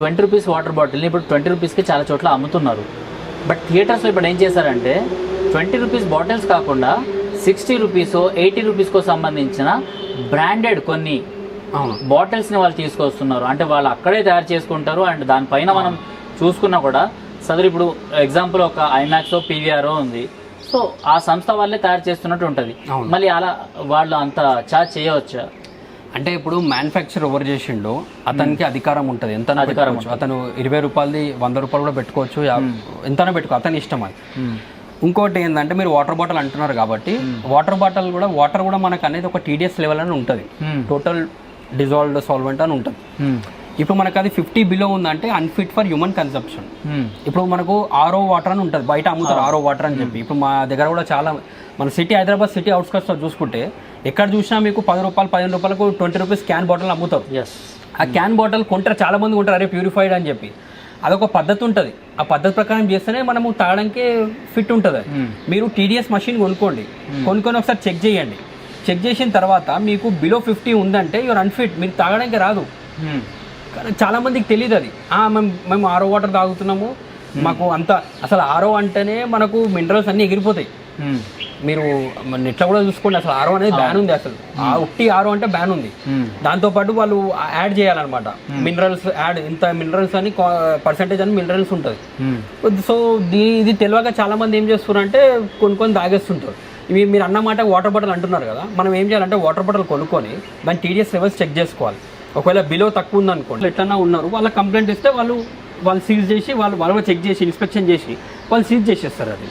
Twenty rupees water బాటిల్ని ఇప్పుడు twenty రూపీస్కి చాలా చోట్ల అమ్ముతున్నారు. బట్ థియేటర్స్లో ఇప్పుడు ఏం చేశారంటే ట్వంటీ రూపీస్ బాటిల్స్ కాకుండా సిక్స్టీ రూపీస్ ఎయిటీ రూపీస్కో సంబంధించిన బ్రాండెడ్ కొన్ని బాటిల్స్ని వాళ్ళు తీసుకొస్తున్నారు. అంటే వాళ్ళు అక్కడే తయారు చేసుకుంటారు అండ్ దానిపైన మనం చూసుకున్నా కూడా సదరు ఇప్పుడు ఎగ్జాంపుల్ ఒక ఐమాక్స్ పీవీఆర్ ఉంది. సో ఆ సంస్థ వాళ్ళే తయారు చేస్తున్నట్టు ఉంటుంది. మళ్ళీ అలా వాళ్ళు అంత చార్జ్ చేయవచ్చా? అంటే ఇప్పుడు మ్యానుఫ్యాక్చర్ ఎవరు చేసిండో అతనికి అధికారం ఉంటుంది. ఎంత అధికారం అతను ఇరవై రూపాయలది వంద రూపాయలు కూడా పెట్టుకోవచ్చు ఎంతైనా పెట్టుకో అతని ఇష్టం అది. ఇంకోటి ఏంటంటే మీరు వాటర్ బాటిల్ అంటున్నారు కాబట్టి వాటర్ బాటిల్ కూడా వాటర్ కూడా మనకు అనేది ఒక టీడీఎస్ లెవెల్ అని ఉంటుంది. టోటల్ డిజాల్వ్డ్ సాల్వెంట్ అని ఉంటుంది. ఇప్పుడు మనకు అది ఫిఫ్టీ బిలో ఉందంటే అన్ఫిట్ ఫర్ హ్యూమన్ కన్సంప్షన్ ఇప్పుడు మనకు ఆరో వాటర్ అని ఉంటుంది బయట అమ్ముతారు ఆరో వాటర్ అని చెప్పి. ఇప్పుడు మా దగ్గర కూడా చాలా మన సిటీ హైదరాబాద్ సిటీ అవుట్స్కట్స్లో చూసుకుంటే ఎక్కడ చూసినా మీకు పది రూపాయలు పదిహేను రూపాయలకు ట్వంటీ రూపీస్ క్యాన్ బాటిల్ అమ్ముతారు. ఆ క్యాన్ బాటిల్ కొంటారు చాలా మంది కొంటారు అరే ప్యూరిఫైడ్ అని చెప్పి. అదొక పద్ధతి ఉంటుంది. ఆ పద్ధతి ప్రకారం చేస్తేనే మనము తాగడానికి ఫిట్ ఉంటుంది. అది. మీరు టీడీఎస్ మషిన్ కొనుక్కోండి. కొనుక్కొని ఒకసారి చెక్ చేయండి. చెక్ చేసిన తర్వాత మీకు బిలో ఫిఫ్టీ ఉందంటే యువర్ అన్ఫిట్ మీరు తాగడానికి రాదు. కానీ చాలా మందికి తెలియదు అది. మేము మేము ఆరో వాటర్ తాగుతున్నాము. మాకు అంత అసలు ఆరో అంటేనే మనకు మినరల్స్ అన్నీ ఎగిరిపోతాయి. మీరు మన ఇట్లా కూడా చూసుకోండి అసలు ఆరో అనేది బ్యాన్ ఉంది అసలు. ఆ ఉట్టి ఆరో అంటే బ్యాన్ ఉంది. దాంతో పాటు వాళ్ళు యాడ్ చేయాలన్నమాట. మినరల్స్ యాడ్ ఇంత మినరల్స్ అని పర్సంటేజ్ అని మినరల్స్ ఉంటుంది. సో దీ ఇది తెలియక చాలా మంది ఏం చేస్తున్నారంటే కొన్ని కొన్ని తాగేస్తుంటారు. ఇవి మీరు అన్నమాట వాటర్ బాటిల్ అంటున్నారు కదా. మనం ఏం చేయాలంటే వాటర్ బాటిల్ కొనుక్కొని దాని టీడీఎస్ లెవెల్స్ చెక్ చేసుకోవాలి. ఒకవేళ బిలో తక్కువ ఉందనుకోండి ఎట్లన్నా ఉన్నారు వాళ్ళ కంప్లైంట్ ఇస్తే వాళ్ళు వాళ్ళు సీజ్ చేసి వాళ్ళు వాళ్ళు చెక్ చేసి ఇన్స్పెక్షన్ చేసి వాళ్ళు సీజ్ చేసేస్తారు అది.